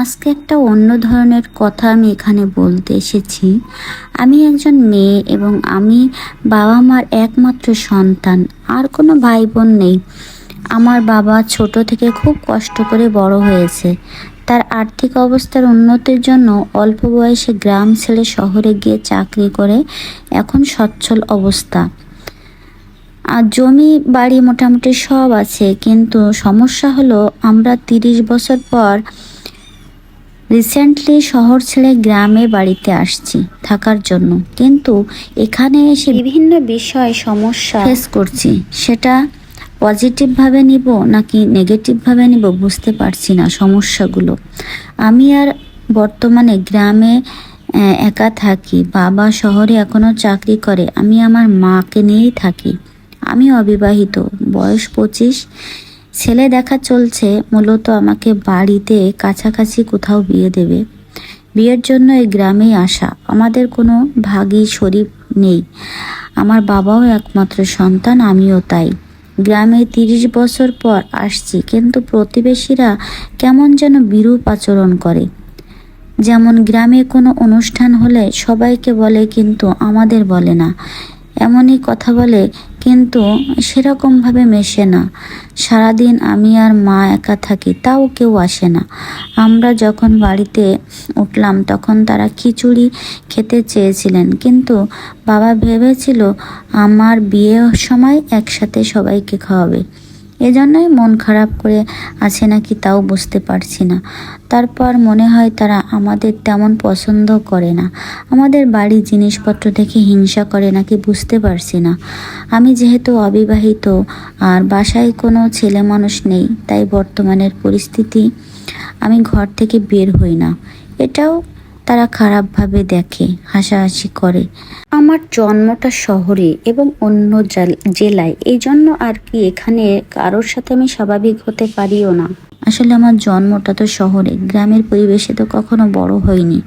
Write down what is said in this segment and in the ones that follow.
আজকে একটা অন্য ধরনের কথা আমি এখানে বলতে এসেছি। আমি একজন মেয়ে এবং আমি বাবা মার একমাত্র সন্তান, আর কোনো ভাই বোন নেই। আমার বাবা ছোট থেকে খুব কষ্ট করে বড় হয়েছে। তার আর্থিক অবস্থার উন্নতির জন্য অল্প বয়সে গ্রাম ছেড়ে শহরে গিয়ে চাকরি করে এখন সচ্ছল অবস্থা। আর জমি, বাড়ি মোটামুটি সব আছে, কিন্তু সমস্যা হলো আমরা তিরিশ বছর পর রিসেন্টলি শহর ছেড়ে গ্রামে বাড়িতে আসছি থাকার জন্য। কিন্তু এখানে এসে বিভিন্ন বিষয় সমস্যা ফেস করছি। সেটা পজিটিভভাবে নিব নাকি নেগেটিভভাবে নিব বুঝতে পারছি না সমস্যাগুলো। আমি আর বর্তমানে গ্রামে একা থাকি। বাবা শহরে এখনও চাকরি করে। আমি আমার মাকে নিয়েই থাকি। আমি অবিবাহিত। বয়স পঁচিশ। ছেলে দেখা চলছে, মূলত আমাকে বাড়িতে কাছাকাছি কোথাও বিয়ে দেবে। বিয়ের জন্য এই গ্রামেই আসা। আমাদের কোনো ভাগী শরীফ নেই। আমার বাবাও একমাত্র সন্তান, আমিও তাই। গ্রামে তিরিশ বছর পর আসছি, কিন্তু প্রতিবেশীরা কেমন যেন বিরূপ আচরণ করে। যেমন গ্রামে কোনো অনুষ্ঠান হলে সবাইকে বলে, কিন্তু আমাদের বলে না। এমনই কথা বলে কিন্তু সেরকমভাবে মেশে না। সারাদিন আমি আর মা একা থাকি, তাও কেউ আসে না। আমরা যখন বাড়িতে উঠলাম, তখন তারা খিচুড়ি খেতে চেয়েছিলেন। কিন্তু বাবা ভেবেছিল, আমার বিয়ের সময় একসাথে সবাইকে খাওয়াবে। এজন্যই মন খারাপ করে আছে নাকি তাও বুঝতে পারছি না। তারপর মনে হয় তারা আমাদের তেমন পছন্দ করে না। আমাদের বাড়ির জিনিসপত্র দেখে হিংসা করে নাকি বুঝতে পারছি না। আমি যেহেতু অবিবাহিত, আর বাসায় কোনো ছেলে মানুষ নেই, তাই বর্তমানের পরিস্থিতি, আমি ঘর থেকে বের হই না। এটাও তারা খারাপভাবে দেখে, হাসাহাসি করে। আমার জন্মটা শহরে এবং অন্য জেল- জেলায় এই জন্য আর কি এখানে কারোর সাথে আমি স্বাভাবিক হতে পারিও না। আসলে আমার জন্মটা তো শহরে, গ্রামের পরিবেশে তো কখনো বড় হয়নি।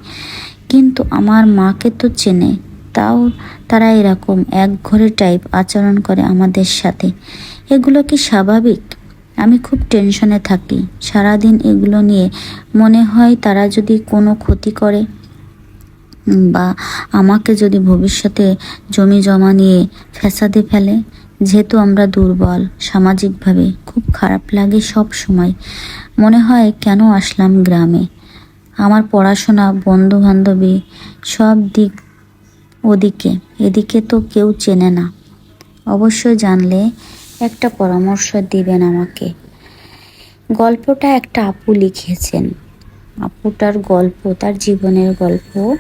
কিন্তু আমার মাকে তো চেনে, তাও তারা এরকম এক ঘরে টাইপ আচরণ করে আমাদের সাথে। এগুলো কি স্বাভাবিক? আমি খুব টেনশনে থাকি। সারাদিন এগুলো নিয়ে মনে হয় তারা যদি কোনো ক্ষতি করে বা আমাকে যদি ভবিষ্যতে জমি জমা নিয়ে ফ্যাসাদে ফেলে, যেহেতু আমরা দুর্বল, সামাজিকভাবে খুব খারাপ লাগে সব সময়। মনে হয় কেন আসলাম গ্রামে? আমার পড়াশোনা বন্ধু বান্ধবী সব দিক ওদিকে, এদিকে তো কেউ চেনে না। অবশ্যই জানলে একটা পরামর্শ দিবেন আমাকে। গল্পটা একটা আপু লিখেছেন। আপুটার গল্প, তার জীবনের গল্প,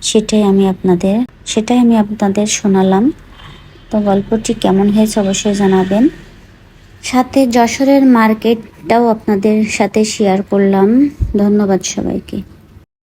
সেটাই আমি আপনাদের, সেটাই আমি আপনাদের শোনালাম। তো গল্পটি কেমন হয়েছে অবশ্যই জানাবেন। সাথে যশোরের মার্কেটটাও আপনাদের সাথে শেয়ার করলাম। ধন্যবাদ সবাইকে।